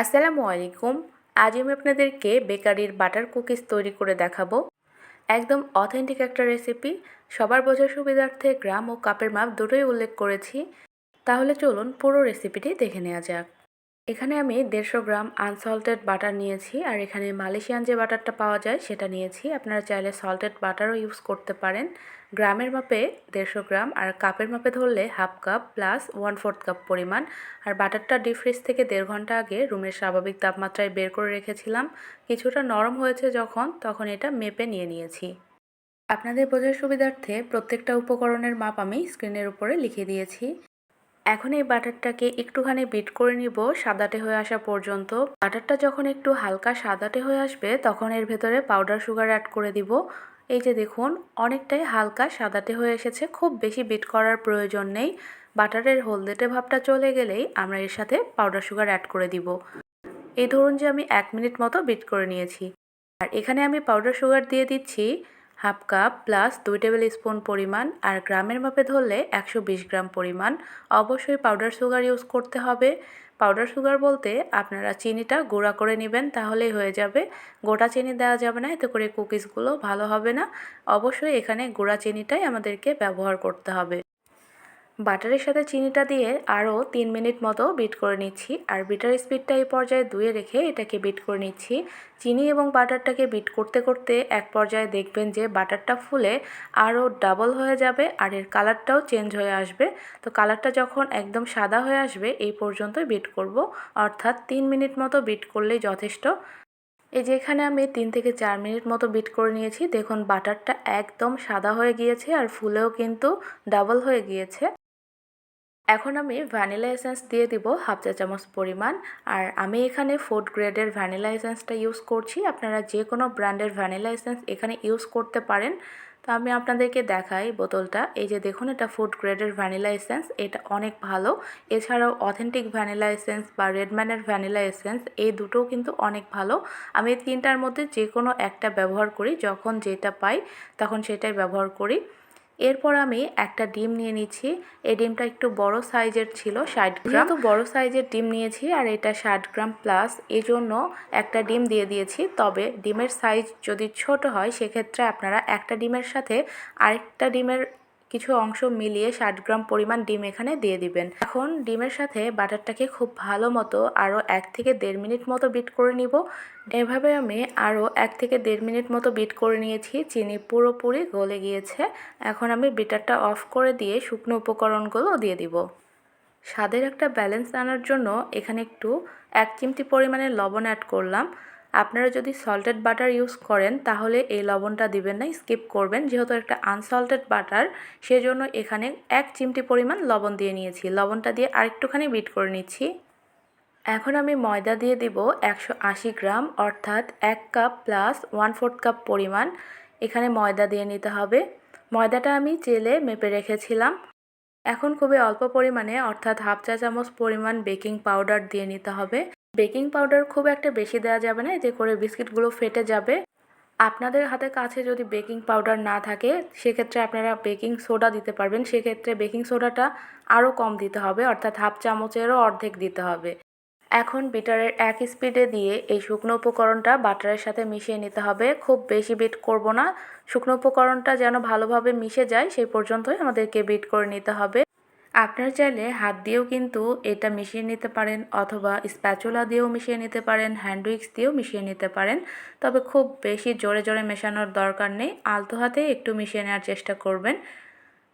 আসসালামু আলাইকুম। আজ আমি আপনাদেরকে বেকারির বাটার কুকিজ তৈরি করে দেখাবো। একদম অথেন্টিক একটা রেসিপি সবার বোঝার সুবিধার্থে গ্রাম ও কাপের মাপ দুটোই উল্লেখ করেছি। তাহলে চলুন পুরো রেসিপিটি দেখে নেওয়া যাক। এখানে আমি দেড়শো গ্রাম আনসল্টেড বাটার নিয়েছি, আর এখানে মালয়েশিয়ান যে বাটারটা পাওয়া যায় সেটা নিয়েছি। আপনারা চাইলে সল্টেড বাটারও ইউজ করতে পারেন। গ্রামের মাপে দেড়শো গ্রাম, আর কাপের মাপে ধরলে half cup plus one fourth cup পরিমাণ। আর বাটারটা ডিপ ফ্রিজ থেকে দেড় ঘণ্টা আগে রুমের স্বাভাবিক তাপমাত্রায় বের করে রেখেছিলাম। কিছুটা নরম হয়েছে যখন, তখন এটা মেপে নিয়ে নিয়েছি। আপনাদের বোঝার সুবিধার্থে প্রত্যেকটা উপকরণের মাপ আমি স্ক্রিনের উপরে লিখে দিয়েছি। এখন এই বাটারটাকে একটুখানি বিট করে নিব সাদাটে হয়ে আসা পর্যন্ত। বাটারটা যখন একটু হালকা সাদাটে হয়ে আসবে, তখন এর ভেতরে পাউডার সুগার অ্যাড করে দিব। এই যে দেখুন, অনেকটাই হালকা সাদাটে হয়ে এসেছে, খুব বেশি বিট করার প্রয়োজন নেই। বাটারের হলদেটে ভাবটা চলে গেলেই আমরা এর সাথে পাউডার সুগার অ্যাড করে দিব। এই ধরুন যে আমি এক মিনিট মতো বিট করে নিয়েছি। আর এখানে আমি পাউডার সুগার দিয়ে দিচ্ছি। হাফ কাপ প্লাস দুই টেবিল স্পুন পরিমাণ আর গ্রামের মাপে ধরলে একশো বিশ গ্রাম পরিমাণ। অবশ্যই পাউডার সুগার ইউজ করতে হবে। পাউডার সুগার বলতে আপনারা চিনিটা গুঁড়া করে নেবেন তাহলেই হয়ে যাবে। গোটা চিনি দেওয়া যাবে না, এতে করে কুকিজগুলো ভালো হবে না। অবশ্যই এখানে গুঁড়া চিনিটাই আমাদেরকে ব্যবহার করতে হবে। বাটারের সাথে চিনিটা দিয়ে আরও তিন মিনিট মতো বিট করে নিচ্ছি। আর বিটার স্পিডটা এই পর্যায়ে ধুয়ে রেখে এটাকে বিট করে নিচ্ছি। চিনি এবং বাটারটাকে বিট করতে করতে এক পর্যায়ে দেখবেন যে বাটারটা ফুলে আরও ডাবল হয়ে যাবে আর এর কালারটাও চেঞ্জ হয়ে আসবে। তো কালারটা যখন একদম সাদা হয়ে আসবে এই পর্যন্তই বিট করব। অর্থাৎ তিন মিনিট মতো বিট করলেই যথেষ্ট। এই যে এখানে আমি তিন থেকে চার মিনিট মতো বিট করে নিয়েছি। দেখুন, বাটারটা একদম সাদা হয়ে গিয়েছে আর ফুলেও কিন্তু ডাবল হয়ে গিয়েছে। এখন আমি ভ্যানিলা এসেন্স দিয়ে দিব হাফ চা চামচ পরিমাণ। আর আমি এখানে ফুড গ্রেডের ভ্যানিলা এসেন্সটা ইউজ করছি। আপনারা যে কোনো ব্র্যান্ডের ভ্যানিলা এসেন্স এখানে ইউজ করতে পারেন। তো আমি আপনাদেরকে দেখাই বোতলটা। এই যে দেখুন, এটা ফুড গ্রেডের ভ্যানিলা এসেন্স, এটা অনেক ভালো। এছাড়াও অথেন্টিক ভ্যানিলা এসেন্স বা রেডম্যানের ভ্যানিলা এসেন্স, এই দুটোও কিন্তু অনেক ভালো। আমি তিনটার মধ্যে যে কোনো একটা ব্যবহার করি, যখন যেটা পাই, তখন সেটাই ব্যবহার করি। এরপর আমি একটা ডিম নিয়ে নিচ্ছি। এই ডিমটা একটু বড় সাইজের ছিল, ষাট গ্রাম। তো বড় সাইজের ডিম নিয়েছি আর এটা ষাট গ্রাম প্লাস এই জন্য একটা ডিম দিয়ে দিয়েছি। তবে ডিমের সাইজ যদি ছোট হয়, সেক্ষেত্রে আপনারা একটা ডিমের সাথে আরেকটা ডিমের কিছু অংশ মিলিয়ে ষাট গ্রাম পরিমাণ ডিম এখানে দিয়ে দিবেন। এখন ডিমের সাথে বাটারটাকে খুব ভালো মতো আরও এক থেকে দেড় মিনিট মতো বিট করে নিব। এভাবে আমি আরও এক থেকে দেড় মিনিট মতো বিট করে নিয়েছি। চিনি পুরোপুরি গলে গিয়েছে। এখন আমি বিটারটা অফ করে দিয়ে শুকনো উপকরণগুলো দিয়ে দিব। স্বাদের একটা ব্যালেন্স আনার জন্য এখানে একটু এক চিমটি পরিমাণে লবণ অ্যাড করলাম। আপনারা যদি সল্টেড বাটার ইউজ করেন, তাহলে এই লবণটা দিবেন না স্কিপ করবেন। যেহেতু একটা আনসল্টেড বাটার সেজন্য এখানে এক চিমটি পরিমাণ লবণ দিয়ে নিয়েছি। লবণটা দিয়ে আরেকটুখানি বিট করে নিচ্ছি। এখন আমি ময়দা দিয়ে দিব একশো আশি গ্রাম, অর্থাৎ এক cup plus one fourth cup পরিমাণ। এখানে ময়দা দিয়ে নিতে হবে। ময়দাটা আমি চেলে মেপে রেখেছিলাম। এখন খুবই অল্প পরিমাণে, অর্থাৎ হাফ চা চামচ পরিমাণ বেকিং পাউডার দিয়ে নিতে হবে। বেকিং পাউডার খুব একটা বেশি দেওয়া যাবে না, এতে করে বিস্কিটগুলো ফেটে যাবে। আপনাদের হাতে কাছে যদি বেকিং পাউডার না থাকে, সেক্ষেত্রে আপনারা বেকিং সোডা দিতে পারবেন। সেক্ষেত্রে বেকিং সোডাটা আরও কম দিতে হবে, অর্থাৎ হাফ চামচেরও অর্ধেক দিতে হবে। এখন বিটারের এক স্পিডে দিয়ে এই শুকনো উপকরণটা বাটারের সাথে মিশিয়ে নিতে হবে। খুব বেশি বিট করব না। শুকনো উপকরণটা যেন ভালোভাবে মিশে যায়, সেই পর্যন্তই আমাদেরকে বিট করে নিতে হবে। আপনারা চাইলে হাত দিয়েও কিন্তু এটা মিশিয়ে নিতে পারেন অথবা স্প্যাচুলা দিয়েও মিশিয়ে নিতে পারেন হ্যান্ডউইক্স দিয়েও মিশিয়ে নিতে পারেন। তবে খুব বেশি জোরে জোরে মেশানোর দরকার নেই, আলতো হাতে একটু মিশিয়ে নেওয়ার চেষ্টা করবেন।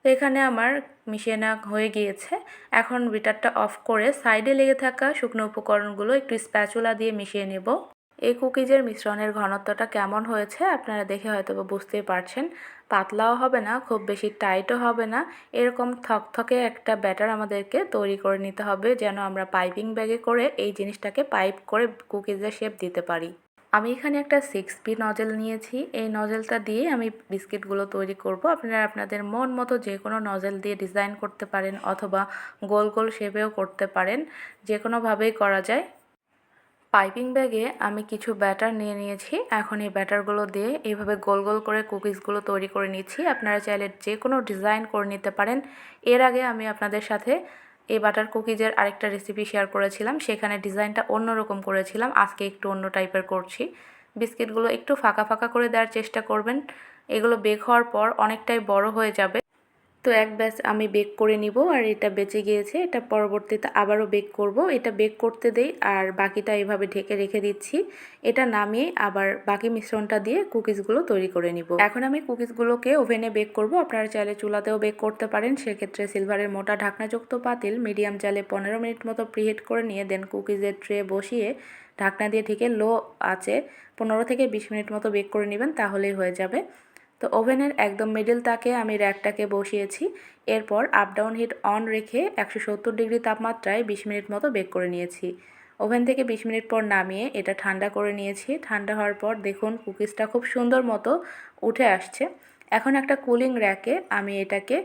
এখানে আমার মিশিয়ে নেওয়া হয়ে গিয়েছে। এখন বিটারটা অফ করে সাইডে লেগে থাকা শুকনো উপকরণগুলো একটু স্প্যাচুলা দিয়ে মিশিয়ে নেব। এই কুকিজের মিশ্রণের ঘনত্বটা কেমন হয়েছে আপনারা দেখে হয়তো বুঝতেই পারছেন। পাতলাও হবে না, খুব বেশি টাইটও হবে না। এরকম থকথকে একটা ব্যাটার আমাদেরকে তৈরি করে নিতে হবে যেন আমরা পাইপিং ব্যাগে করে এই জিনিসটাকে পাইপ করে কুকিজের শেপ দিতে পারি। আমি এখানে একটা সিক্স পি নজেল নিয়েছি। এই নজেলটা দিয়ে আমি বিস্কিটগুলো তৈরি করব। আপনারা আপনাদের মন মতো যে কোনো নজেল দিয়ে ডিজাইন করতে পারেন অথবা গোল গোল শেপেও করতে পারেন। যে কোনোভাবেই করা যায়। পাইপিং ব্যাগে আমি কিছু ব্যাটার নিয়ে নিয়েছি। এখন এই ব্যাটারগুলো দিয়ে এইভাবে গোল গোল করে কুকিজগুলো তৈরি করে নিচ্ছি। আপনারা চাইলে যে কোনো ডিজাইন করে নিতে পারেন। এর আগে আমি আপনাদের সাথে এই বাটার কুকিজের আরেকটা রেসিপি শেয়ার করেছিলাম। সেখানে ডিজাইনটা অন্যরকম করেছিলাম। আজকে একটু অন্য টাইপের করছি। বিস্কিটগুলো একটু ফাঁকা ফাঁকা করে দেওয়ার চেষ্টা করবেন। এগুলো বেক হওয়ার পর অনেকটাই বড় হয়ে যাবে। তো এক ব্যাচ আমি বেক করে নিব আর এটা বেঁচে গিয়েছে, এটা পরবর্তীতে আবারও বেক করব। এটা বেক করতে দেই আর বাকিটা এভাবে ঢেকে রেখে দিচ্ছি। এটা নামিয়ে আবার বাকি মিশ্রণটা দিয়ে কুকিজগুলো তৈরি করে নিব। এখন আমি কুকিজগুলোকে ওভেনে বেক করব। আপনারা চাইলে চুলাতেও বেক করতে পারেন। সেক্ষেত্রে সিলভারের মোটা ঢাকনাযুক্ত পাতিল মিডিয়াম জালে পনেরো মিনিট মতো প্রিহিট করে নিয়ে দেন কুকিজের ট্রে বসিয়ে ঢাকনা দিয়ে ঢেকে লো আছে। পনেরো থেকে বিশ মিনিট মতো বেক করে নেবেন, তাহলেই হয়ে যাবে। তো ওভেনের একদম মিডিল তাকে আমি র্যাকটাকে বসিয়েছি। এরপর আপ ডাউন হিট অন রেখে একশো সত্তর ডিগ্রি তাপমাত্রায় বিশ মিনিট মতো বেক করে নিয়েছি। ওভেন থেকে বিশ মিনিট পর নামিয়ে এটা ঠান্ডা করে নিয়েছি। ঠান্ডা হওয়ার পর দেখুন কুকিজটা খুব সুন্দর মতো উঠে আসছে। এখন একটা কুলিং র্যাকে আমি এটাকে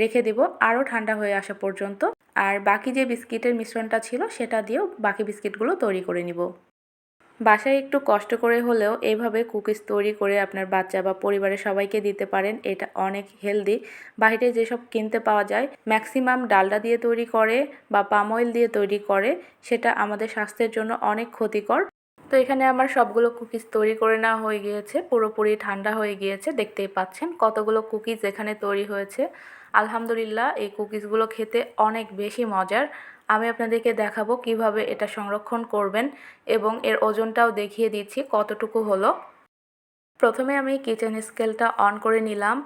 রেখে দিব আরও ঠান্ডা হয়ে আসা পর্যন্ত। আর বাকি যে বিস্কিটের মিশ্রণটা ছিল সেটা দিয়েও বাকি বিস্কিটগুলো তৈরি করে নিব। বাসায় একটু কষ্ট করে হলেও এইভাবে কুকিজ তৈরি করে আপনার বাচ্চা বা পরিবারের সবাইকে দিতে পারেন, এটা অনেক হেলদি। বাইরে যেসব কিনতে পাওয়া যায়, ম্যাক্সিমাম ডালডা দিয়ে তৈরি করে বা পাম অয়েল দিয়ে তৈরি করে, সেটা আমাদের স্বাস্থ্যের জন্য অনেক ক্ষতিকর। তো এখানে আমার সবগুলো কুকিজ তৈরি করে নেওয়া হয়ে গিয়েছে, পুরোপুরি ঠান্ডা হয়ে গিয়েছে, দেখতেই পাচ্ছেন কতগুলো কুকিজ এখানে তৈরি হয়েছে। আলহামদুলিল্লাহ, এই কুকিজগুলো খেতে অনেক বেশি মজার। আমি আপনাদেরকে দেখাবো কীভাবে এটা সংরক্ষণ করবেন এবং এর ওজনটাও দেখিয়ে দিচ্ছি কতটুকু হলো। প্রথমে আমি কিচেন স্কেলটা অন করে নিলাম।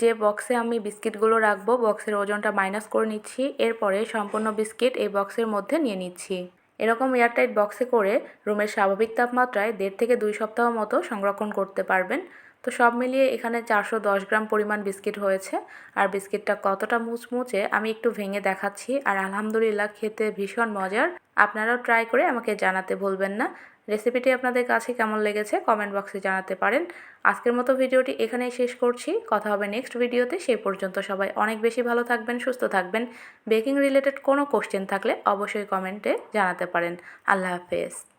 যে বক্সে আমি বিস্কিটগুলো রাখব, বক্সের ওজনটা মাইনাস করে নিচ্ছি। এরপরে সম্পূর্ণ বিস্কিট এই বক্সের মধ্যে নিয়ে নিচ্ছি। এরকম এয়ারটাইট বক্সে করে রুমের স্বাভাবিক তাপমাত্রায় দেড় থেকে দুই সপ্তাহ মতো সংরক্ষণ করতে পারবেন। তো সব মিলিয়ে এখানে চারশো দশ গ্রাম পরিমাণ বিস্কিট হয়েছে। আর বিস্কিটটা কতটা মুচমুচে আমি একটু ভেঙে দেখাচ্ছি। আর আলহামদুলিল্লাহ খেতে ভীষণ মজার। আপনারাও ট্রাই করে আমাকে জানাতে ভুলবেন না। রেসিপিটি আপনাদের কাছে কেমন লেগেছে কমেন্ট বক্সে জানাতে পারেন। আজকের মতো ভিডিওটি এখানেই শেষ করছি। কথা হবে নেক্সট ভিডিওতে। সেই পর্যন্ত সবাই অনেক বেশি ভালো থাকবেন, সুস্থ থাকবেন। বেকিং রিলেটেড কোনো কোশ্চেন থাকলে অবশ্যই কমেন্টে জানাতে পারেন। আল্লাহ হাফেজ।